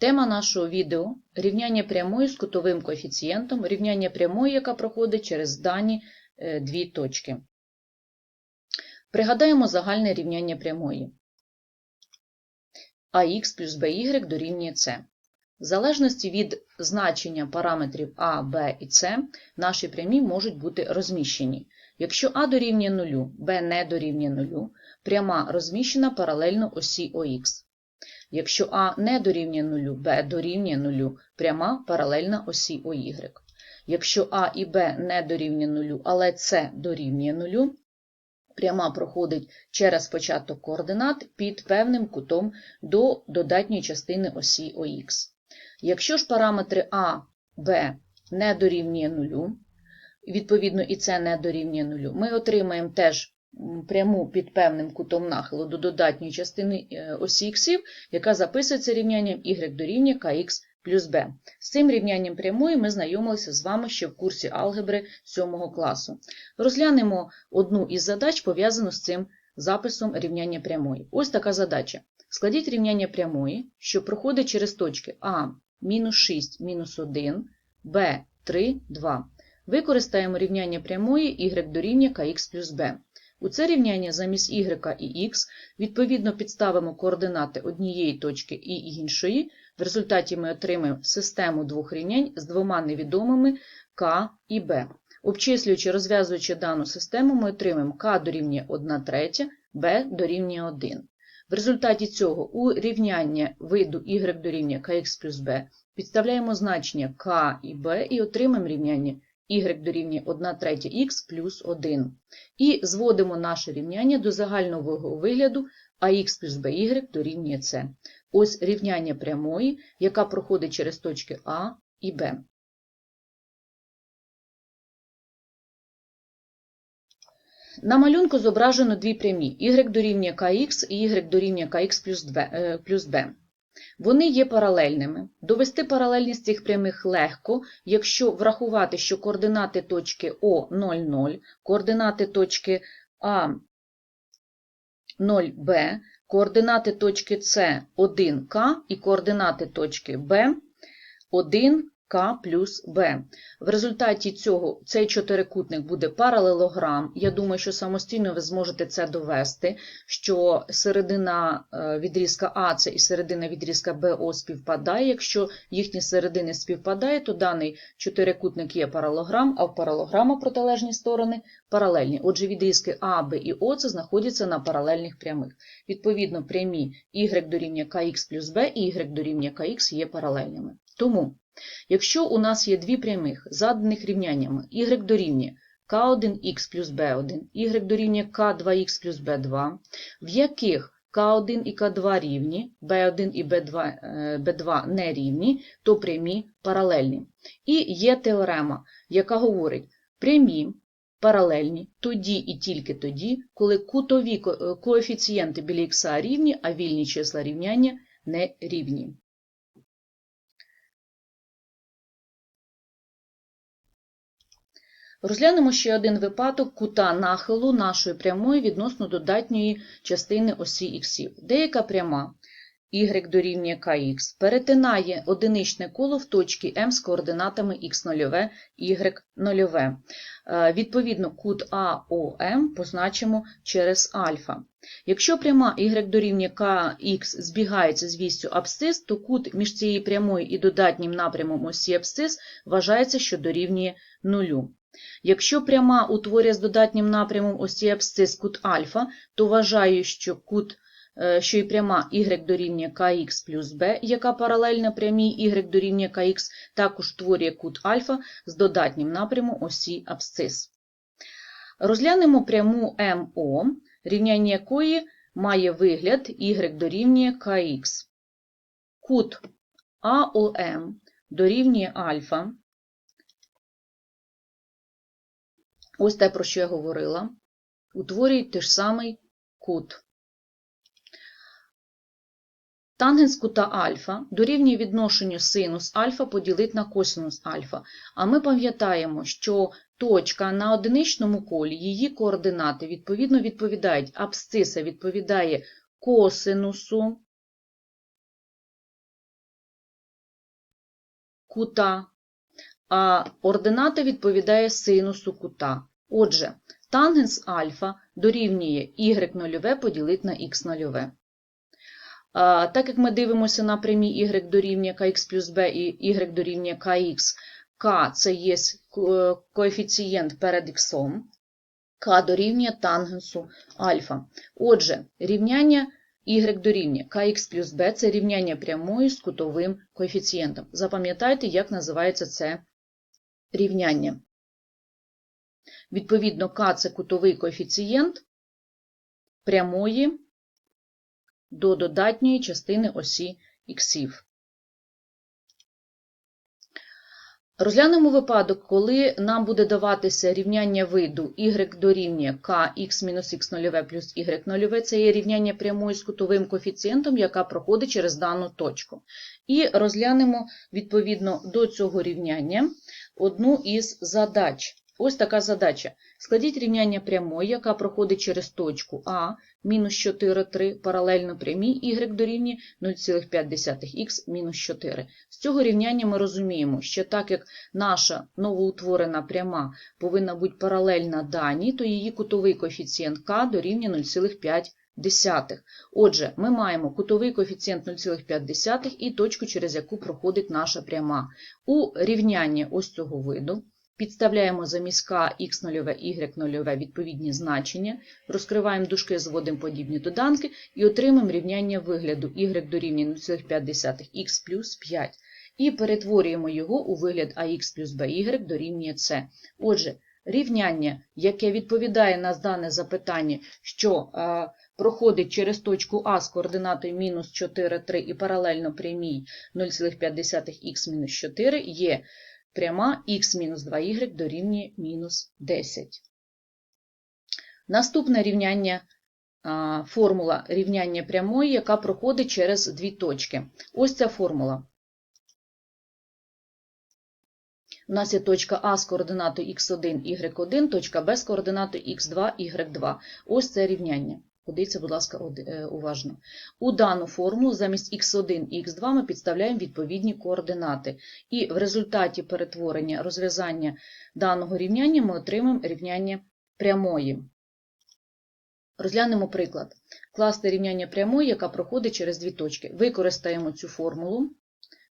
Тема нашого відео рівняння прямої з кутовим коефіцієнтом, рівняння прямої, яка проходить через дані е, дві точки. Пригадаємо загальне рівняння прямої. ax плюс by дорівнює c. В залежності від значення параметрів a, b і c, наші прямі можуть бути розміщені. Якщо а дорівнює 0, b не дорівнює 0, пряма розміщена паралельно осі ОХ. Якщо А не дорівнює 0, Б дорівнює 0, пряма паралельна осі ОY. Якщо А і Б не дорівнює 0, але С дорівнює 0, пряма проходить через початок координат під певним кутом до додатньої частини осі ОХ. Якщо ж параметри А, Б не дорівнює 0, відповідно і С не дорівнює 0, ми отримаємо теж пряму під певним кутом нахилу до додатньої частини е, осі іксів, яка записується рівнянням y дорівнює kx плюс b. З цим рівнянням прямої ми знайомилися з вами ще в курсі алгебри 7 класу. Розглянемо одну із задач, пов'язану з цим записом рівняння прямої. Ось така задача. Складіть рівняння прямої, що проходить через точки А мінус 6 мінус 1, Б 3, 2. Використаємо рівняння прямої y дорівнює kx плюс b. У це рівняння замість y і x відповідно підставимо координати однієї точки і іншої. В результаті ми отримаємо систему двох рівнянь з двома невідомими k і b. Обчислюючи, розв'язуючи дану систему, ми отримаємо k дорівнює 1 третя, b дорівнює 1. В результаті цього у рівняння виду y дорівнює kx плюс b підставляємо значення k і b і отримаємо рівняння y дорівнює 1 третя х плюс 1. І зводимо наше рівняння до загального вигляду ax плюс by дорівнює c. Ось рівняння прямої, яка проходить через точки А і Б. На малюнку зображено дві прямі y дорівнює kx і y дорівнює kx плюс b. Вони є паралельними. Довести паралельність цих прямих легко, якщо врахувати, що координати точки О 0, 0, координати точки А 0Б, координати точки С 1К і координати точки Б 1 К плюс Б. В результаті цього цей чотирикутник буде паралелограм. Я думаю, що самостійно ви зможете це довести, що середина е, відрізка АЦ і середина відрізка БО співпадає. Якщо їхні середини співпадають, то даний чотирикутник є паралограм, а в паралограма протилежні сторони паралельні. Отже, відрізки А, Б і О це знаходяться на паралельних прямих. Відповідно, прямі y дорівнює kx плюс b і y дорівнює kx є паралельними. Тому Якщо у нас є дві прямих, заданих рівняннями y дорівнює k1x плюс b1, y дорівнює k2x плюс b2, в яких k1 і k2 рівні, b1 і b2, b2 не рівні, то прямі паралельні. І є теорема, яка говорить, прямі паралельні тоді і тільки тоді, коли кутові коефіцієнти біля х рівні, а вільні числа рівняння не рівні. Розглянемо ще один випадок кута нахилу нашої прямої відносно додатньої частини осі х. Деяка пряма y дорівнює kx перетинає одиничне коло в точці m з координатами x0, y0. Е, відповідно, кут AOM позначимо через альфа. Якщо пряма y дорівнює kx збігається з вістю абсцис, то кут між цією прямою і додатнім напрямом осі абсцис вважається, що дорівнює нулю. Якщо пряма утворює з додатнім напрямом осі абсцис кут альфа, то вважаю, що кут, е, що і пряма y дорівнює kx плюс b, яка паралельна прямій y дорівнює kx, також утворює кут альфа з додатнім напрямом осі абсцис. Розглянемо пряму МО, рівняння якої має вигляд y дорівнює kx. Кут АОМ дорівнює альфа. Ось те, про що я говорила. Утворюють той ж самий кут. Тангенс кута альфа дорівнює відношенню синус альфа поділити на косинус альфа. А ми пам'ятаємо, що точка на одиничному колі, її координати відповідно відповідають абсциса відповідає косинусу кута, а ордината відповідає синусу кута. Отже, тангенс альфа дорівнює y0 поділити на x0. Так як ми дивимося на прямі y дорівнює kx плюс b і y дорівнює kx, k – це є коефіцієнт перед x, k дорівнює тангенсу альфа. Отже, рівняння y дорівнює kx плюс b – це рівняння прямої з кутовим коефіцієнтом. Запам'ятайте, як називається це рівняння. Відповідно, k – це кутовий коефіцієнт прямої до додатньої частини осі іксів. Розглянемо випадок, коли нам буде даватися рівняння виду y дорівнює kx мінус x0 плюс y0, це є рівняння прямої з кутовим коефіцієнтом, яка проходить через дану точку. І розглянемо відповідно до цього рівняння одну із задач. Ось така задача. Складіть рівняння прямої, яка проходить через точку А, мінус 4, 3, паралельно прямій y дорівнює 0,5х мінус 4. З цього рівняння ми розуміємо, що так як наша новоутворена пряма повинна бути паралельна даній, то її кутовий коефіцієнт k дорівнює 0,5. Отже, ми маємо кутовий коефіцієнт 0,5 і точку, через яку проходить наша пряма. У рівнянні ось цього виду Підставляємо замість k x0, y0 відповідні значення, розкриваємо дужки, зводимо подібні доданки і отримаємо рівняння вигляду y дорівнює 0,5х плюс 5. І перетворюємо його у вигляд ax плюс by дорівнює c. Отже, рівняння, яке відповідає на дане запитання, що е, проходить через точку А з координатою мінус 4, 3 і паралельно прямій 0,5х мінус 4, є пряма х-2y дорівнює мінус 10. Наступне рівняння, формула рівняння прямої, яка проходить через дві точки. Ось ця формула. У нас є точка А з координатою х1, y1, точка Б з координатою х2, y2. Ось це рівняння. Подивіться, будь ласка, е, уважно. У дану формулу замість x1 і x2 ми підставляємо відповідні координати. І в результаті перетворення розв'язання даного рівняння ми отримаємо рівняння прямої. Розглянемо приклад. Класти рівняння прямої, яка проходить через дві точки. Використаємо цю формулу,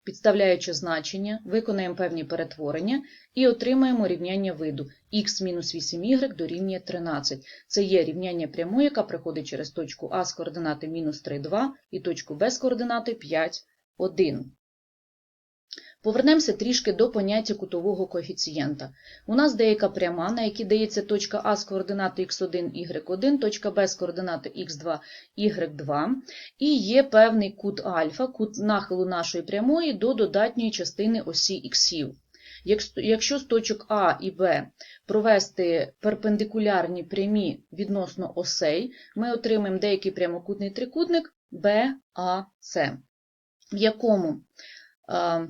підставляючи значення, виконаємо певні перетворення і отримаємо рівняння виду х-8y дорівнює 13. Це є рівняння прямої, яка приходить через точку А з координати мінус 3, 2 і точку Б з координати 5, 1. Повернемося трішки до поняття кутового коефіцієнта. У нас деяка пряма, на якій дається точка А з координати х1, y1, точка Б з координати х2, y2, і є певний кут альфа, кут нахилу нашої прямої до додатньої частини осі іксів. Якщо- Якщо з точок А і Б провести перпендикулярні прямі відносно осей, ми отримаємо деякий прямокутний трикутник BAC, в якому е,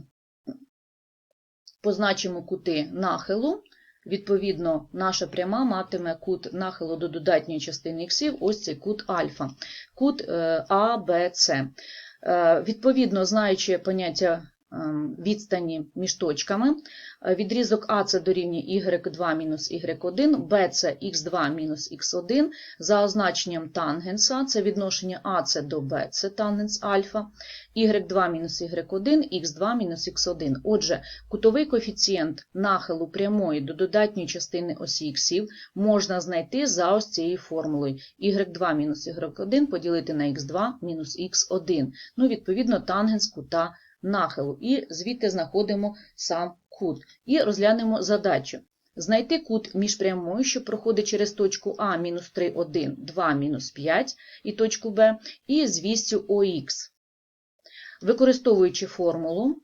позначимо кути нахилу. Відповідно, наша пряма матиме кут нахилу до додатньої частини іксів, ось цей кут альфа, кут е, А, Б, С. Е, Відповідно, знаючи поняття відстані між точками, е, відрізок А це дорівнює y2 мінус y1, Б це x2 мінус x1, за означенням тангенса, це відношення АС до Б, це тангенс альфа, y2 мінус y1, x2 мінус x1. Отже, кутовий коефіцієнт нахилу прямої до додатньої частини осі іксів можна знайти за ось цією формулою. y2 мінус y1 поділити на x2 мінус x1. Ну, відповідно, тангенс кута нахилу. І звідти знаходимо сам кут. І розглянемо задачу. Знайти кут між прямою, що проходить через точку А мінус 3, 1, 2, мінус 5 і точку Б, і з вістю ОХ. Використовуючи формулу,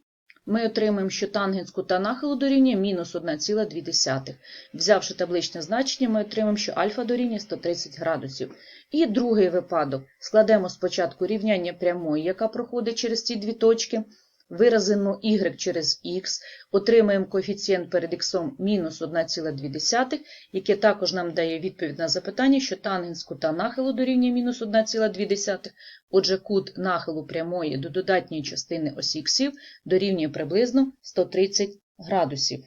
ми отримаємо, що тангенс кута нахилу дорівнює мінус 1,2. Взявши табличне значення, ми отримаємо, що альфа дорівнює 130 градусів. І другий випадок. Складемо спочатку рівняння прямої, яка проходить через ці дві точки. Виразимо y через x, отримаємо коефіцієнт перед x мінус 1,2, яке також нам дає відповідь на запитання, що тангенс кута нахилу дорівнює мінус 1,2, отже кут нахилу прямої до додатньої частини осі іксів дорівнює приблизно 130 градусів.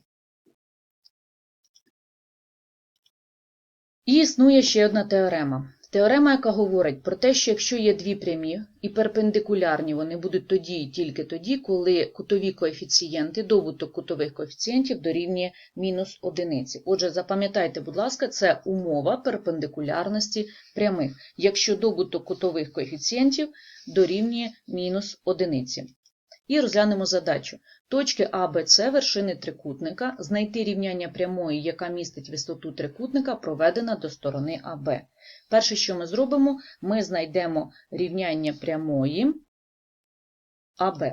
І існує ще одна теорема. Теорема, яка говорить про те, що якщо є дві прямі і перпендикулярні, вони будуть тоді і тільки тоді, коли кутові коефіцієнти, добуток кутових коефіцієнтів дорівнює мінус одиниці. Отже, запам'ятайте, будь ласка, це умова перпендикулярності прямих, якщо добуток кутових коефіцієнтів дорівнює мінус одиниці. І розглянемо задачу. Точки А, Б, С вершини трикутника, знайти рівняння прямої, яка містить висоту трикутника, проведена до сторони АБ. Перше, що ми зробимо, ми знайдемо рівняння прямої АБ.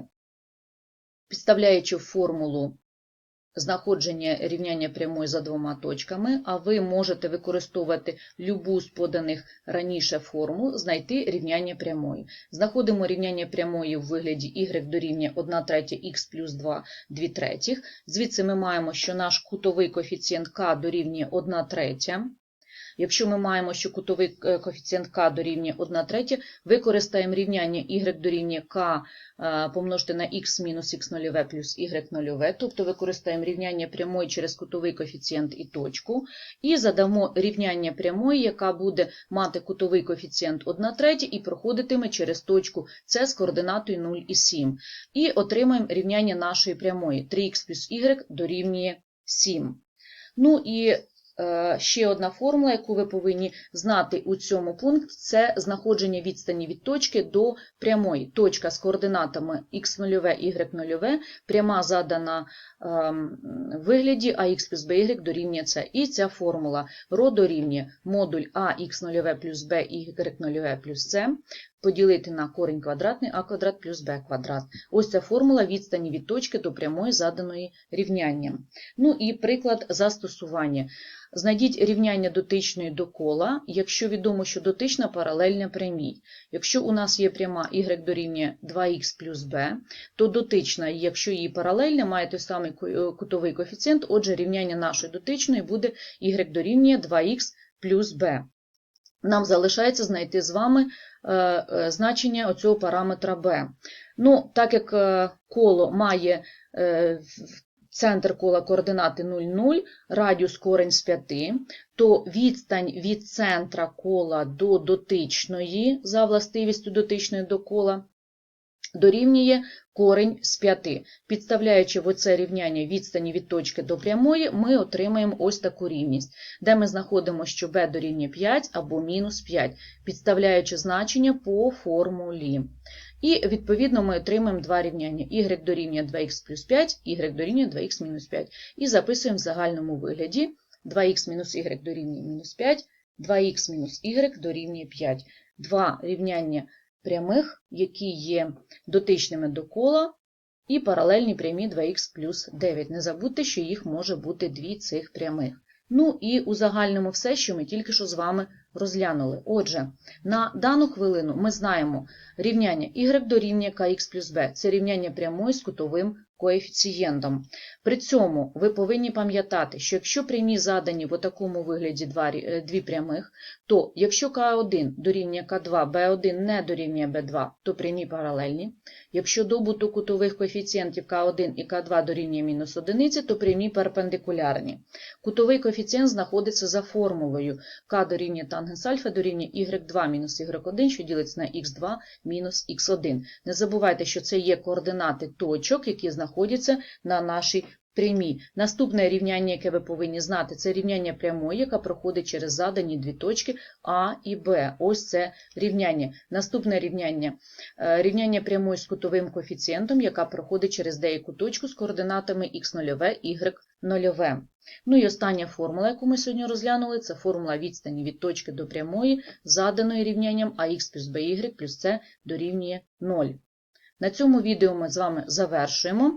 Підставляючи формулу знаходження рівняння прямої за двома точками, а ви можете використовувати любу з поданих раніше формул, знайти рівняння прямої. Знаходимо рівняння прямої в вигляді y дорівнює 1 третя х плюс 2 2 третіх. Звідси ми маємо, що наш кутовий коефіцієнт k дорівнює 1 третя. Якщо ми маємо, що кутовий е, коефіцієнт k дорівнює 1 третя, використаємо рівняння y дорівнює k е, помножити на x мінус x0 плюс y0, тобто використаємо рівняння прямої через кутовий коефіцієнт і точку, і задамо рівняння прямої, яка буде мати кутовий коефіцієнт 1 третя і проходитиме через точку С з координатою 0 і 7. І отримаємо рівняння нашої прямої 3х плюс y дорівнює 7. Ну і ще одна формула, яку ви повинні знати у цьому пункті, це знаходження відстані від точки до прямої. Точка з координатами x0, y0, пряма задана ем, в вигляді ax плюс by дорівнює c. І ця формула ро дорівнює модуль ax0 плюс b, y0 плюс c, поділити на корінь квадратний а квадрат плюс b квадрат. Ось ця формула відстані від точки до прямої заданої рівнянням. Ну і приклад застосування. Знайдіть рівняння дотичної до кола, якщо відомо, що дотична паралельна прямій. Якщо у нас є пряма y дорівнює 2х плюс b, то дотична, якщо її паралельна, має той самий кутовий коефіцієнт, отже, рівняння нашої дотичної буде y дорівнює 2х плюс b. Нам залишається знайти з вами е, е, значення оцього параметра b. Ну, Так як е, коло має центр кола координати 0, 0, радіус корень з 5, то відстань від центра кола до дотичної, за властивістю дотичної до кола, дорівнює корень з 5. Підставляючи в оце рівняння відстані від точки до прямої, ми отримаємо ось таку рівність, де ми знаходимо, що b дорівнює 5 або мінус 5, підставляючи значення по формулі. І, відповідно, ми отримаємо два рівняння. y дорівнює 2х плюс 5, y дорівнює 2х мінус 5. І записуємо в загальному вигляді 2х мінус y дорівнює мінус 5, 2х мінус y дорівнює 5. Два рівняння прямих, які є дотичними до кола, і паралельні прямі 2х плюс 9. Не забудьте, що їх може бути дві цих прямих. Ну і у загальному все, що ми тільки що з вами розглянули. Отже, на дану хвилину ми знаємо рівняння y дорівнює kx плюс b. Це рівняння прямої з кутовим коефіцієнтом. При цьому ви повинні пам'ятати, що якщо прямі задані в такому вигляді е, дві прямих, то якщо К1 дорівнює К2, Б1 не дорівнює Б2, то прямі паралельні. Якщо добуток кутових коефіцієнтів К1 і К2 дорівнює мінус 1, то прямі перпендикулярні. Кутовий коефіцієнт знаходиться за формулою К дорівнює тангенс альфа дорівнює y2 мінус y1, що ділиться на х2 мінус х1. Не забувайте, що це є координати точок, які знаходяться на нашій прямій. Наступне рівняння, яке ви повинні знати, це рівняння прямої, яка проходить через задані дві точки А і Б. Ось це рівняння. Наступне рівняння е, рівняння прямої з кутовим коефіцієнтом, яка проходить через деяку точку з координатами х0, y0. Ну і остання формула, яку ми сьогодні розглянули, це формула відстані від точки до прямої, заданої рівнянням ах плюс by плюс c дорівнює 0. На цьому відео ми з вами завершуємо.